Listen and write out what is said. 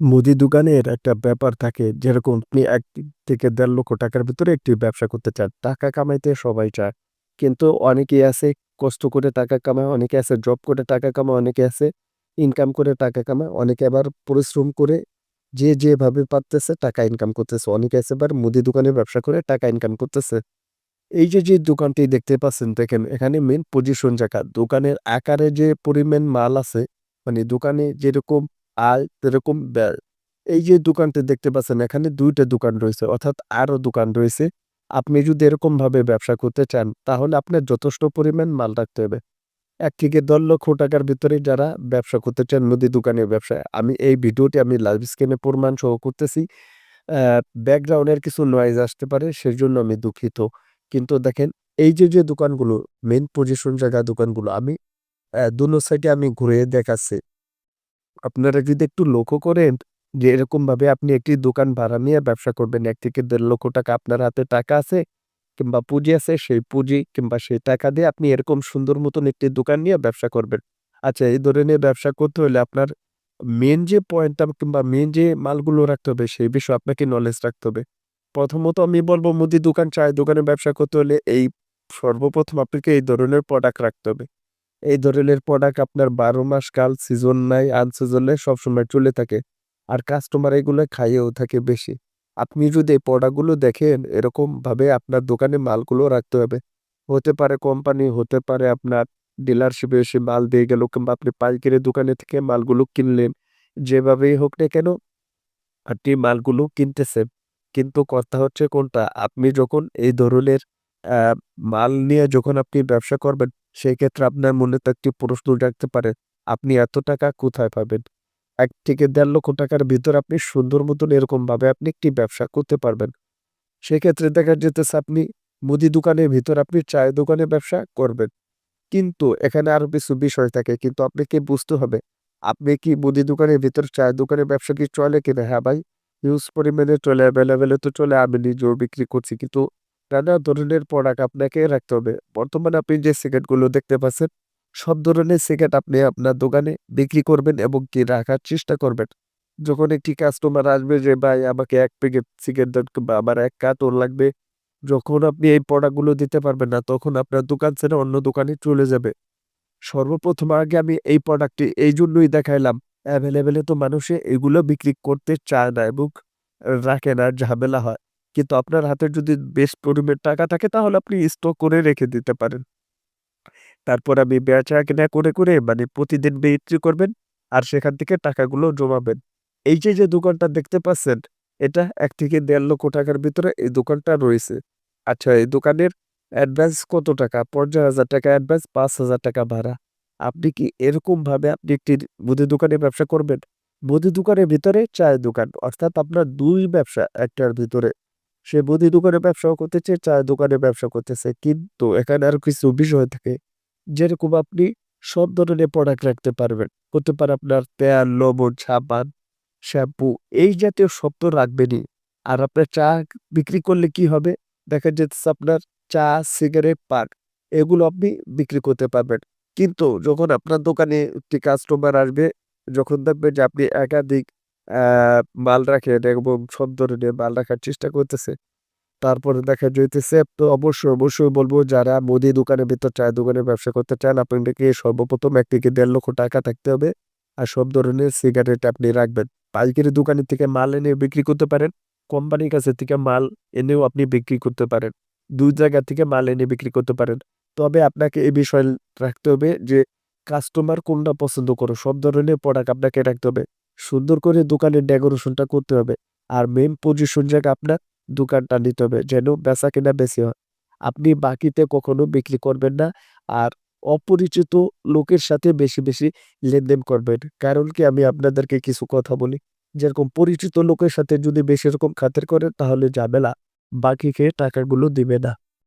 মুদি দোকানের একটা ব্যাপার থাকে। যেরকম আপনি এক থেকে দেড় লক্ষ টাকার ভিতরে একটি ব্যবসা করতে চান, টাকা কামাইতে সবাই চায়। কিন্তু অনেকেই আছে কষ্ট করে টাকা কামায়, অনেকে আছে জব করে টাকা কামায়, অনেকে আছে ইনকাম করে টাকা কামায়, অনেকে আবার পরিশ্রম করে যে যেভাবে পারতেছে টাকা ইনকাম করতেছে। অনেকে আছে আবার মুদি দোকানে ব্যবসা করে টাকা ইনকাম করতেছে। এই যে যে দোকানটি দেখতে পাচ্ছেন, দেখেন এখানে মেন পজিশন জায়গা। দোকানের আকারে যে পরিমাণ মাল আছে মানে দোকানে যেরকম আয় সেরকম ব্যয় এই যে দোকানটি দেখতে পাচ্ছেন, এখানে দুইটা দোকান রয়েছে, অর্থাৎ আরও দোকান রয়েছে। আপনি যদি এরকম ভাবে ব্যবসা করতে চান, তাহলে আপনার যথেষ্ট পরিমাণ মাল রাখতে হবে। এক থেকে দশ লক্ষ টাকার ভিতরে যারা ব্যবসা করতে চান, মুদি দোকানের ব্যবসায়, আমি এই ভিডিওটি আমি লাইভ স্ক্রিনে প্রমাণ সহ করতেছি। ব্যাকগ্রাউন্ডের কিছু নয়েজ আসতে পারে, সেজন্য আমি দুঃখিত। কিন্তু দেখেন, এই যে যে দোকানগুলো মেন পজিশন জায়গা দোকানগুলো, আমি দুনো সাইডে আমি ঘুরে দেখাচ্ছি। আপনারা যদি একটু লক্ষ্য করেন যে, এরকমভাবে আপনি একটি দোকান ভাড়া নিয়ে ব্যবসা করবেন, এক থেকে দেড় লক্ষ টাকা আপনার হাতে টাকা আছে কিংবা পুঁজি আছে, সেই পুঁজি কিংবা সেই টাকা দিয়ে আপনি এরকম সুন্দর মতন একটি দোকান নিয়ে ব্যবসা করবেন। আচ্ছা এই ধরনের ব্যবসা করতে হলে আপনার মেন যে পয়েন্টটা কিংবা মেন যে মালগুলো রাখতে হবে, সেই বিষয়ে আপনাকে নলেজ রাখতে হবে। প্রথমত আমি বলব, মুদি দোকান চায় দোকানে ব্যবসা করতে হলে এই সর্বপ্রথম আপনাকে এই ধরনের প্রোডাক্ট রাখতে হবে। এই ধরনের প্রোডাক্ট আপনার বারো মাস কাল সিজন নাই আনসিজন সবসময় চলে থাকে। আর কাস্টমার এগুলো খাইয়েও থাকে বেশি। আপনি যদি এই প্রোডাক্টগুলো দেখেন এরকমভাবে আপনার দোকানে মালগুলো রাখতে হবে। হতে পারে কোম্পানি হতে পারে আপনার ডিলারশিপে এসে মাল দিয়ে গেল, কিংবা আপনি পাইকারি দোকানে থেকে মালগুলো কিনলেন। যেভাবেই হোক না কেন, আপনি মালগুলো কিনতেছেন। কিন্তু কথা হচ্ছে কোনটা? আপনি যখন এই ধরনের মাল নিয়ে যখন আপনি ব্যবসা করবেন সেই ক্ষেত্রে আপনার মনে তো একটি প্রশ্ন রাখতে পারে, আপনি এত টাকা কোথায় পাবেন? এক থেকে দেড় লক্ষ টাকার ভিতর আপনি সুন্দর মতন এরকম ভাবে আপনি একটি ব্যবসা করতে পারবেন। সেক্ষেত্রে দেখা যেতেছে আপনি মুদি দোকানের ভিতর আপনি চায়ের দোকানে ব্যবসা করবেন। কিন্তু এখানে আরও কিছু বিষয় থাকে, কিন্তু আপনাকে বুঝতে হবে, আপনি কি মুদি দোকানের ভিতর চায়ের দোকানের ব্যবসা কি চলে কিনা? হ্যাঁ ভাই হিউজ পরিমাণে চলে অ্যাভেলেবেলে তো চলে, আমি নিজেও বিক্রি করছি, কিন্তু নানা ধরনের প্রোডাক্ট আপনাকে রাখতে হবে। বর্তমানে আপনি যে সিগারেটগুলো দেখতে পাচ্ছেন, সব ধরনের সিগারেট আপনি আপনার দোকানে বিক্রি করবেন এবং কি রাখার চেষ্টা করবেন। যখন একটি কাস্টমার আসবে যে, ভাই, আমাকে এক প্যাকেট সিগারেট কিংবা আমার এক কার্টন লাগবে। যখন আপনি এই প্রোডাক্টগুলো দিতে পারবেন না, তখন আপনার দোকান ছেড়ে অন্য দোকানে চলে যাবে। সর্বপ্রথম আগে আমি এই প্রোডাক্টটি এই জন্যই দেখাইলাম অ্যাভেলেবেলে তো মানুষে এগুলো বিক্রি করতে চায় না এবং রাখে না, ঝামেলা হয়। কিন্তু আপনার হাতে যদি বেশ পরিমাণ টাকা থাকে, তাহলে আপনি স্টক করে রেখে দিতে পারেন। তারপর আমি বেচা কেনা করে করে মানে প্রতিদিন বিক্রি করবেন আর সেখান থেকে টাকাগুলো জমাবেন। এই যে যে দোকানটা দেখতে পাচ্ছেন, এটা এক থেকে দেড় লক্ষ টাকার ভিতরে এই দোকানটা রয়েছে। আচ্ছা এই দোকানের অ্যাডভান্স কত টাকা? পঞ্চাশ হাজার টাকা অ্যাডভান্স পাঁচ হাজার টাকা ভাড়া। আপনি কি এরকমভাবে আপনি একটি মুদি দোকানে ব্যবসা করবেন? মুদি দোকানের ভিতরে চায়ের দোকান, অর্থাৎ আপনার দুই ব্যবসা, একটার ভিতরে সে মুদি দোকানে ব্যবসাও করতেছে, চায়ের দোকানে ব্যবসা করতেছে। কিন্তু এখানে আর কিছু বিষয় থাকে, যেরকম আপনি সব ধরনের প্রোডাক্ট রাখতে পারবেন। হতে পারে আপনার তেল, লবণ, সাবান শ্যাম্পু এই জাতীয় তো রাখবেনই। আর আপনার চা বিক্রি করলে কি হবে? দেখা যাচ্ছে আপনার চা সিগারেট পাক এগুলো আপনি বিক্রি করতে পারবেন। কিন্তু যখন আপনার দোকানে একটি কাস্টমার আসবে, যখন দেখবেন যে আপনি একাধিক রাখেন এবং সব ধরনের মাল রাখার চেষ্টা করতেছে। তারপরে দেখা যাইতেছে, তো অবশ্যই অবশ্যই বলব, যারা মুদি দোকানের ভিতর চায়ের দোকানে ব্যবসা করতে চান, আপনাদেরকে সর্বপ্রথম এক দেড় লক্ষ টাকা থাকতে হবে আর সব ধরনের সিগারেট আপনি রাখবেন। পাইকারি দোকানের থেকে মাল এনে বিক্রি করতে পারেন, কোম্পানির কাছে থেকে মাল এনেও আপনি বিক্রি করতে পারেন। দুই জায়গা থেকে মাল এনে বিক্রি করতে পারেন। তবে আপনাকে এই বিষয় রাখতে হবে যে, কাস্টমার কোনটা পছন্দ করো, সব ধরনের প্রোডাক্ট আপনাকে রাখতে হবে। সুন্দর করে দোকানের ডেকোরেশনটা করতে হবে। আর মেন পজিশন জায়গা আপনার দোকানটা নিতে হবে, যেন বেচা কেনা বেশি হয়। আপনি বাকিতে কখনো বিক্রি করবেন না আর অপরিচিত লোকের সাথে বেশি বেশি লেনদেন করবেন। কারণ কি আমি আপনাদেরকে কিছু কথা বলি, যেরকম পরিচিত লোকের সাথে যদি বেশি রকম খাতের করেন তাহলে ঝামেলা বাকি খেয়ে টাকাগুলো দিবে না।